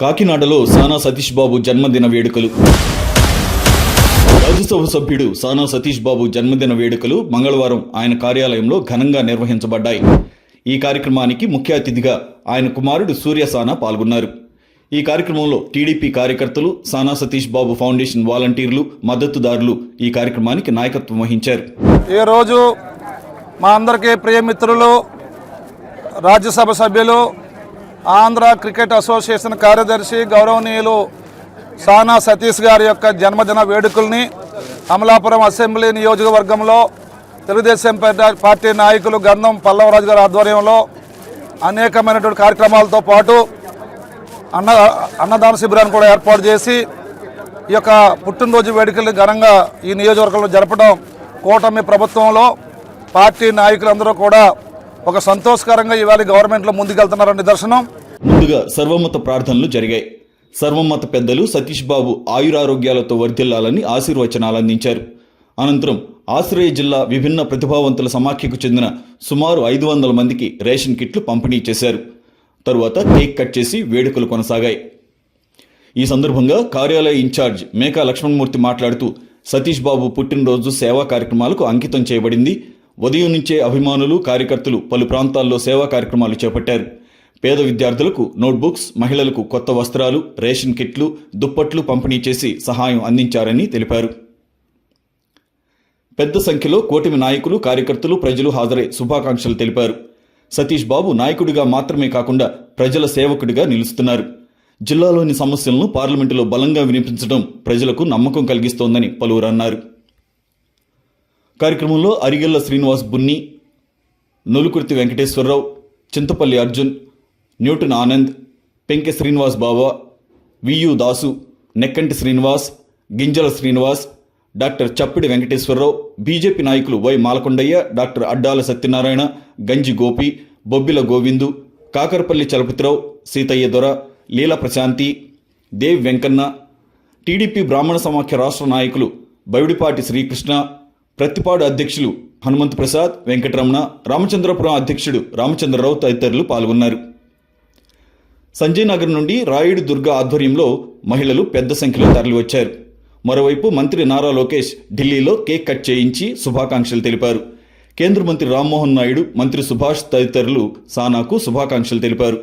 కాకినాడలో సానా సతీష్ బాబు జన్మదిన వేడుకలు. రాజ్యసభ సభ్యుడు సానా సతీష్ బాబు జన్మదిన వేడుకలు మంగళవారం ఆయన కార్యాలయంలో ఘనంగా నిర్వహించబడ్డాయి. ఈ కార్యక్రమానికి ముఖ్య అతిథిగా ఆయన కుమారుడు సూర్య సానా పాల్గొన్నారు. ఈ కార్యక్రమంలో టీడీపీ కార్యకర్తలు సానా సతీష్ బాబు ఫౌండేషన్ వాలంటీర్లు మద్దతుదారులు ఈ కార్యక్రమానికి నాయకత్వం వహించారు. ఈరోజు మా అందరికీ ప్రియమిత్రులు రాజ్యసభ సభ్యులు ఆంధ్ర క్రికెట్ అసోసియేషన్ కార్యదర్శి గౌరవనీయులు సానా సతీష్ గారి యొక్క జన్మదిన వేడుకల్ని అమలాపురం అసెంబ్లీ నియోజకవర్గంలో తెలుగుదేశం పార్టీ- నాయకులు గంధం పల్లవరాజు గారి ఆధ్వర్యంలో అనేకమైనటువంటి కార్యక్రమాలతో పాటు అన్న అన్నదాన శిబిరాన్ని కూడా ఏర్పాటు చేసి ఈ యొక్క పుట్టినరోజు వేడుకల్ని ఘనంగా ఈ నియోజకవర్గంలో జరపడం కూటమి ప్రభుత్వంలో పార్టీ నాయకులందరూ కూడా ఒక సంతోషకరంగా ఇవాళ గవర్నమెంట్లో ముందుకెళ్తున్నారని నిదర్శనం. ముందుగా సర్వమత ప్రార్థనలు జరిగాయి. సర్వమత పెద్దలు సతీష్ బాబు ఆయురారోగ్యాలతో వర్ధిల్లాలని ఆశీర్వచనాలు అందించారు. అనంతరం ఆశ్రయ జిల్లా విభిన్న ప్రతిభావంతుల సమాఖ్యకు చెందిన సుమారు ఐదు వందల మందికి రేషన్ కిట్లు పంపిణీ చేశారు. తరువాత కేక్ కట్ చేసి వేడుకలు కొనసాగాయి. ఈ సందర్భంగా కార్యాలయ ఇన్ఛార్జ్ మేకా లక్ష్మణమూర్తి మాట్లాడుతూ సతీష్ బాబు పుట్టినరోజు సేవా కార్యక్రమాలకు అంకితం చేయబడింది. ఉదయం నుంచే అభిమానులు కార్యకర్తలు పలు ప్రాంతాల్లో సేవా కార్యక్రమాలు చేపట్టారు. పేద విద్యార్థులకు నోట్బుక్స్ మహిళలకు కొత్త వస్త్రాలు రేషన్ కిట్లు దుప్పట్లు పంపిణీ చేసి సహాయం అందించారని తెలిపారు. పెద్ద సంఖ్యలో కూటమి నాయకులు కార్యకర్తలు ప్రజలు హాజరై శుభాకాంక్షలు తెలిపారు. సతీష్ బాబు నాయకుడిగా మాత్రమే కాకుండా ప్రజల సేవకుడిగా నిలుస్తున్నారు. జిల్లాలోని సమస్యలను పార్లమెంటులో బలంగా వినిపించడం ప్రజలకు నమ్మకం కలిగిస్తోందని పలువురు అన్నారు. కార్యక్రమంలో అరిగెల్ల శ్రీనివాస్ బున్ని నులుకుర్తి వెంకటేశ్వరరావు చింతపల్లి అర్జున్ న్యూటన్ ఆనంద్ పెంకె శ్రీనివాస్ బాబా వియు దాసు నెక్కంటి శ్రీనివాస్ గింజల శ్రీనివాస్ డాక్టర్ చప్పిడి వెంకటేశ్వరరావు బీజేపీ నాయకులు Y Malakondaiah doctor Addala Satyanarayana Ganji Gopi Bobbili Govindu Kakarapalli Chalapathirao Seethaiah Dora Leela Prashanthi Dev Venkanna TDP బ్రాహ్మణ సమాఖ్య రాష్ట్ర నాయకులు బవిడిపాటి శ్రీకృష్ణ ప్రతిపాడు అధ్యక్షులు హనుమంత్ ప్రసాద్ వెంకటరమణ రామచంద్రపురం అధ్యక్షుడు రామచంద్రరావు తదితరులు పాల్గొన్నారు. సంజయ్ నగర్ నుండి రాయుడు దుర్గ ఆధ్వర్యంలో మహిళలు పెద్ద సంఖ్యలో తరలివచ్చారు. మరోవైపు మంత్రి నారా లోకేష్ ఢిల్లీలో కేక్ కట్ చేయించి శుభాకాంక్షలు తెలిపారు. కేంద్ర మంత్రి రామ్మోహన్ నాయుడు మంత్రి సుభాష్ తదితరులు సానాకు శుభాకాంక్షలు తెలిపారు.